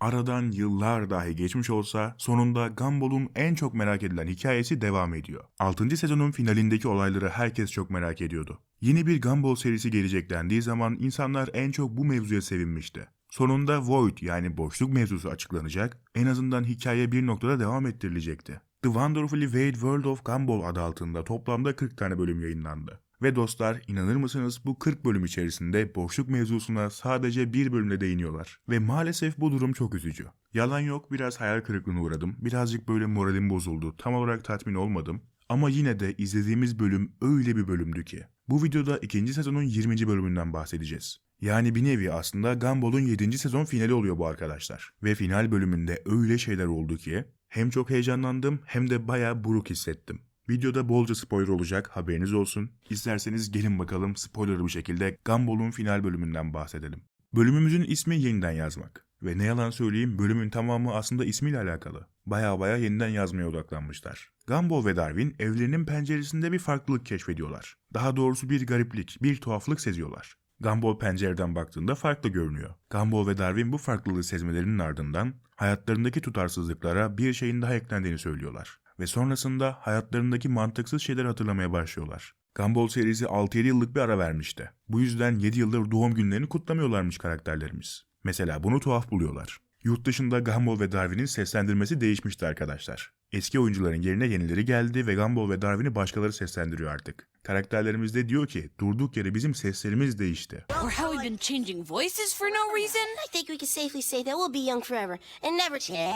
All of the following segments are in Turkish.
Aradan yıllar dahi geçmiş olsa sonunda Gumball'un en çok merak edilen hikayesi devam ediyor. 6. sezonun finalindeki olayları herkes çok merak ediyordu. Yeni bir Gumball serisi gelecek dendiği zaman insanlar en çok bu mevzuya sevinmişti. Sonunda Void yani boşluk mevzusu açıklanacak, en azından hikaye bir noktada devam ettirilecekti. The Wonderfully Weird World of Gumball adı altında toplamda 40 tane bölüm yayınlandı. Ve dostlar inanır mısınız bu 40 bölüm içerisinde boşluk mevzusuna sadece bir bölümde değiniyorlar. Ve maalesef bu durum çok üzücü. Yalan yok biraz hayal kırıklığına uğradım. Birazcık böyle moralim bozuldu. Tam olarak tatmin olmadım. Ama yine de izlediğimiz bölüm öyle bir bölümdü ki. Bu videoda ikinci sezonun 20. bölümünden bahsedeceğiz. Yani bir nevi aslında Gumball'un 7. sezon finali oluyor bu arkadaşlar. Ve final bölümünde öyle şeyler oldu ki hem çok heyecanlandım hem de bayağı buruk hissettim. Videoda bolca spoiler olacak haberiniz olsun. İsterseniz gelin bakalım spoilerlı bir şekilde Gumball'un final bölümünden bahsedelim. Bölümümüzün ismi yeniden yazmak. Ve ne yalan söyleyeyim bölümün tamamı aslında ismiyle alakalı. Baya baya yeniden yazmaya odaklanmışlar. Gumball ve Darwin evlerinin penceresinde bir farklılık keşfediyorlar. Daha doğrusu bir gariplik, bir tuhaflık seziyorlar. Gumball pencereden baktığında farklı görünüyor. Gumball ve Darwin bu farklılığı sezmelerinin ardından hayatlarındaki tutarsızlıklara bir şeyin daha eklendiğini söylüyorlar. Ve sonrasında hayatlarındaki mantıksız şeyler hatırlamaya başlıyorlar. Gumball serisi 6-7 yıllık bir ara vermişti. Bu yüzden 7 yıldır doğum günlerini kutlamıyorlarmış karakterlerimiz. Mesela bunu tuhaf buluyorlar. Yurt dışında Gumball ve Darwin'in seslendirmesi değişmişti arkadaşlar. Eski oyuncuların yerine yenileri geldi ve Gumball ve Darwin'i başkaları seslendiriyor artık. Karakterlerimiz de diyor ki durduk yere bizim seslerimiz değişti. Or how we've been changing voices for no reason? I think we can safely say that we'll be young forever and never change.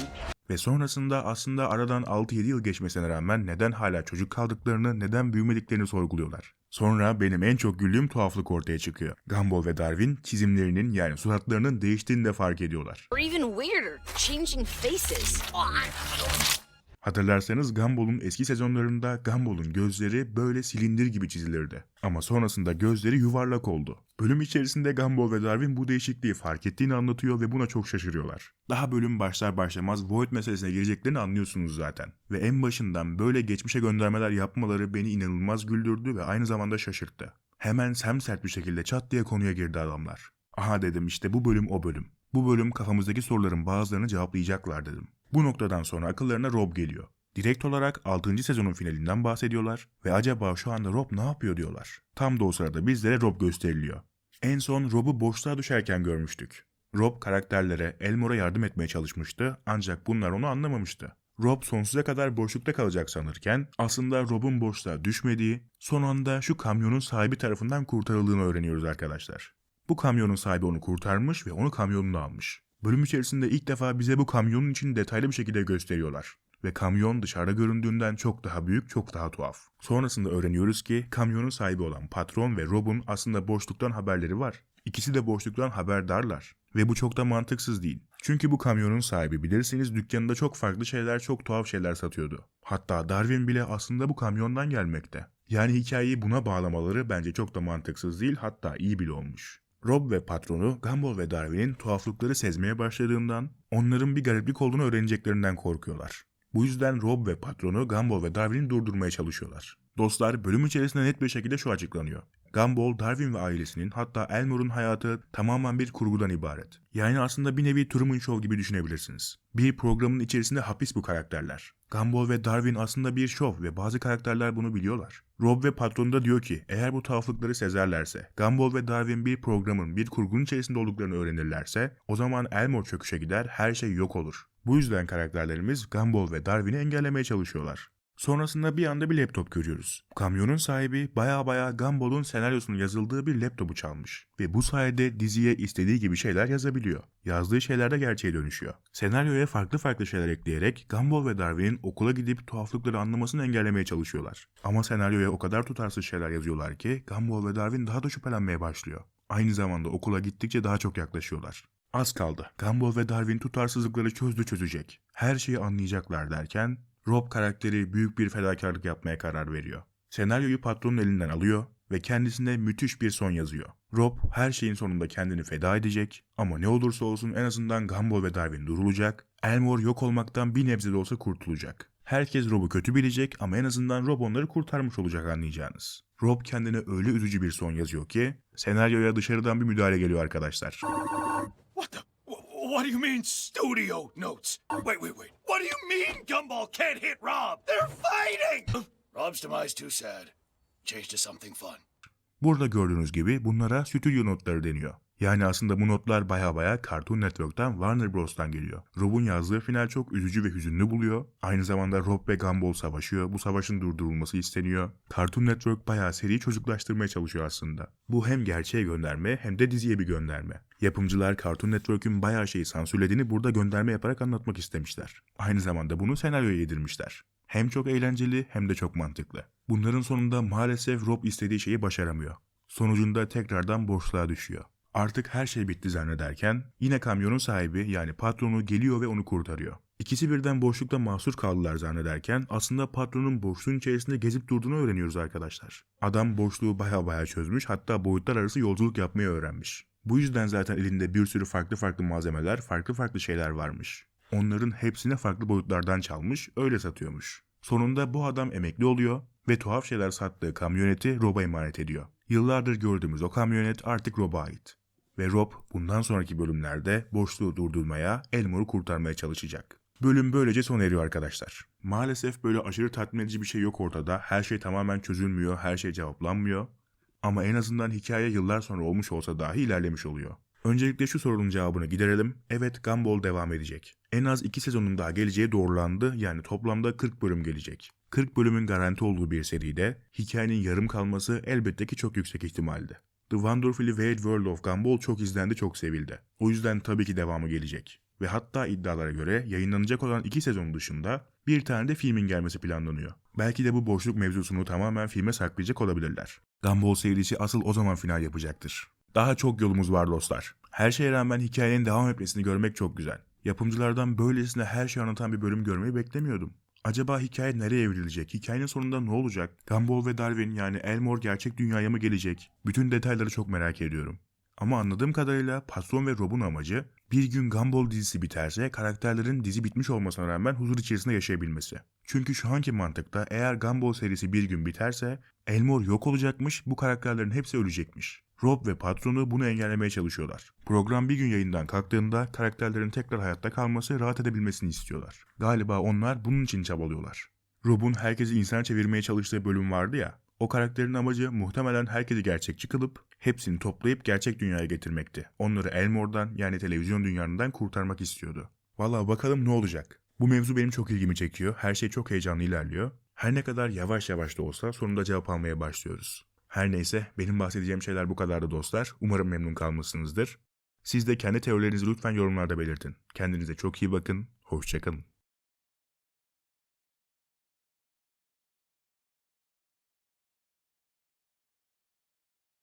Ve sonrasında aslında aradan 6-7 yıl geçmesine rağmen neden hala çocuk kaldıklarını, neden büyümediklerini sorguluyorlar. Sonra benim en çok güldüğüm tuhaflık ortaya çıkıyor. Gumball ve Darwin çizimlerinin yani suratlarının değiştiğini de fark ediyorlar. Or even weirder, changing faces. Hatırlarsanız Gumball'un eski sezonlarında Gumball'un gözleri böyle silindir gibi çizilirdi. Ama sonrasında gözleri yuvarlak oldu. Bölüm içerisinde Gumball ve Darwin bu değişikliği fark ettiğini anlatıyor ve buna çok şaşırıyorlar. Daha bölüm başlar başlamaz Void meselesine gireceklerini anlıyorsunuz zaten. Ve en başından böyle geçmişe göndermeler yapmaları beni inanılmaz güldürdü ve aynı zamanda şaşırttı. Hemen semsert bir şekilde çat diye konuya girdi adamlar. Aha dedim işte bu bölüm o bölüm. Bu bölüm kafamızdaki soruların bazılarını cevaplayacaklar dedim. Bu noktadan sonra akıllarına Rob geliyor. Direkt olarak 6. sezonun finalinden bahsediyorlar ve acaba şu anda Rob ne yapıyor diyorlar. Tam da o sırada bizlere Rob gösteriliyor. En son Rob'u boşluğa düşerken görmüştük. Rob karakterlere Elmore'a yardım etmeye çalışmıştı ancak bunlar onu anlamamıştı. Rob sonsuza kadar boşlukta kalacak sanırken aslında Rob'un boşluğa düşmediği, son anda şu kamyonun sahibi tarafından kurtarıldığını öğreniyoruz arkadaşlar. Bu kamyonun sahibi onu kurtarmış ve onu kamyonuna almış. Bölüm içerisinde ilk defa bize bu kamyonun için detaylı bir şekilde gösteriyorlar. Ve kamyon dışarıda göründüğünden çok daha büyük, çok daha tuhaf. Sonrasında öğreniyoruz ki kamyonun sahibi olan patron ve Rob'un aslında boşluktan haberleri var. İkisi de boşluktan haberdarlar. Ve bu çok da mantıksız değil. Çünkü bu kamyonun sahibi bilirsiniz dükkanında çok farklı şeyler, çok tuhaf şeyler satıyordu. Hatta Darwin bile aslında bu kamyondan gelmekte. Yani hikayeyi buna bağlamaları bence çok da mantıksız değil hatta iyi bile olmuş. Rob ve patronu Gumball ve Darwin'in tuhaflıkları sezmeye başladığından onların bir gariplik olduğunu öğreneceklerinden korkuyorlar. Bu yüzden Rob ve patronu Gumball ve Darwin'i durdurmaya çalışıyorlar. Dostlar bölüm içerisinde net bir şekilde şu açıklanıyor. Gumball, Darwin ve ailesinin hatta Elmore'un hayatı tamamen bir kurgudan ibaret. Yani aslında bir nevi Truman Show gibi düşünebilirsiniz. Bir programın içerisinde hapis bu karakterler. Gumball ve Darwin aslında bir şov ve bazı karakterler bunu biliyorlar. Rob ve patronu da diyor ki eğer bu tuhaflıkları sezerlerse, Gumball ve Darwin bir programın, bir kurgunun içerisinde olduklarını öğrenirlerse o zaman Elmore çöküşe gider, her şey yok olur. Bu yüzden karakterlerimiz Gumball ve Darwin'i engellemeye çalışıyorlar. Sonrasında bir anda bir laptop görüyoruz. Kamyonun sahibi baya baya Gumball'un senaryosunun yazıldığı bir laptopu çalmış. Ve bu sayede diziye istediği gibi şeyler yazabiliyor. Yazdığı şeyler de gerçeğe dönüşüyor. Senaryoya farklı farklı şeyler ekleyerek Gumball ve Darwin'in okula gidip tuhaflıkları anlamasını engellemeye çalışıyorlar. Ama senaryoya o kadar tutarsız şeyler yazıyorlar ki Gumball ve Darwin daha da şüphelenmeye başlıyor. Aynı zamanda okula gittikçe daha çok yaklaşıyorlar. Az kaldı. Gumball ve Darwin tutarsızlıkları çözdü çözecek. Her şeyi anlayacaklar derken Rob karakteri büyük bir fedakarlık yapmaya karar veriyor. Senaryoyu patronun elinden alıyor ve kendisine müthiş bir son yazıyor. Rob her şeyin sonunda kendini feda edecek ama ne olursa olsun en azından Gumball ve Darwin durulacak, Elmore yok olmaktan bir nebze de olsa kurtulacak. Herkes Rob'u kötü bilecek ama en azından Rob onları kurtarmış olacak anlayacağınız. Rob kendine öyle üzücü bir son yazıyor ki senaryoya dışarıdan bir müdahale geliyor arkadaşlar. What the? Wh- What do you mean, studio notes? Wait, wait, wait. What do you mean Gumball can't hit Rob? They're fighting! Rob's demise too sad. Change to something fun. Burada gördüğünüz gibi bunlara stüdyo notları deniyor. Yani aslında bu notlar baya baya Cartoon Network'tan Warner Bros'tan geliyor. Rob'un yazdığı final çok üzücü ve hüzünlü buluyor. Aynı zamanda Rob ve Gumball savaşıyor. Bu savaşın durdurulması isteniyor. Cartoon Network bayağı seriyi çocuklaştırmaya çalışıyor aslında. Bu hem gerçeğe gönderme hem de diziye bir gönderme. Yapımcılar Cartoon Network'ün bayağı şeyi sansürlediğini burada gönderme yaparak anlatmak istemişler. Aynı zamanda bunu senaryoya yedirmişler. Hem çok eğlenceli hem de çok mantıklı. Bunların sonunda maalesef Rob istediği şeyi başaramıyor. Sonucunda tekrardan boşluğa düşüyor. Artık her şey bitti zannederken yine kamyonun sahibi yani patronu geliyor ve onu kurtarıyor. İkisi birden boşlukta mahsur kaldılar zannederken aslında patronun boşluğun içerisinde gezip durduğunu öğreniyoruz arkadaşlar. Adam boşluğu baya baya çözmüş hatta boyutlar arası yolculuk yapmayı öğrenmiş. Bu yüzden zaten elinde bir sürü farklı farklı malzemeler, farklı farklı şeyler varmış. Onların hepsini farklı boyutlardan çalmış, öyle satıyormuş. Sonunda bu adam emekli oluyor ve tuhaf şeyler sattığı kamyoneti Rob'a emanet ediyor. Yıllardır gördüğümüz o kamyonet artık Rob'a ait. Ve Rob bundan sonraki bölümlerde boşluğu durdurmaya, Elmore'u kurtarmaya çalışacak. Bölüm böylece sona eriyor arkadaşlar. Maalesef böyle aşırı tatmin edici bir şey yok ortada. Her şey tamamen çözülmüyor, her şey cevaplanmıyor. Ama en azından hikaye yıllar sonra olmuş olsa dahi ilerlemiş oluyor. Öncelikle şu sorunun cevabını giderelim. Evet Gumball devam edecek. En az 2 sezonun daha geleceği doğrulandı. Yani toplamda 40 bölüm gelecek. 40 bölümün garanti olduğu bir seride hikayenin yarım kalması elbette ki çok yüksek ihtimaldi. The Wonderfully Weird World of Gumball çok izlendi, çok sevildi. O yüzden tabii ki devamı gelecek. Ve hatta iddialara göre yayınlanacak olan iki sezon dışında bir tane de filmin gelmesi planlanıyor. Belki de bu boşluk mevzusunu tamamen filme saklayacak olabilirler. Gumball serisi asıl o zaman final yapacaktır. Daha çok yolumuz var dostlar. Her şeye rağmen hikayenin devam etmesini görmek çok güzel. Yapımcılardan böylesine her şeyi anlatan bir bölüm görmeyi beklemiyordum. Acaba hikaye nereye evrilecek? Hikayenin sonunda ne olacak? Gumball ve Darwin yani Elmore gerçek dünyaya mı gelecek? Bütün detayları çok merak ediyorum. Ama anladığım kadarıyla patron ve Rob'un amacı bir gün Gumball dizisi biterse karakterlerin dizi bitmiş olmasına rağmen huzur içerisinde yaşayabilmesi. Çünkü şu anki mantıkta eğer Gumball serisi bir gün biterse Elmore yok olacakmış bu karakterlerin hepsi ölecekmiş. Rob ve patronu bunu engellemeye çalışıyorlar. Program bir gün yayından kalktığında karakterlerin tekrar hayatta kalması rahat edebilmesini istiyorlar. Galiba onlar bunun için çabalıyorlar. Rob'un herkesi insan çevirmeye çalıştığı bölüm vardı ya, o karakterin amacı muhtemelen herkesi gerçekçi kılıp hepsini toplayıp gerçek dünyaya getirmekti. Onları Elmore'dan yani televizyon dünyanından kurtarmak istiyordu. Valla bakalım ne olacak. Bu mevzu benim çok ilgimi çekiyor. Her şey çok heyecanlı ilerliyor. Her ne kadar yavaş yavaş da olsa sonunda cevap almaya başlıyoruz. Her neyse benim bahsedeceğim şeyler bu kadardı dostlar. Umarım memnun kalmışsınızdır. Siz de kendi teorilerinizi lütfen yorumlarda belirtin. Kendinize çok iyi bakın. Hoşçakalın.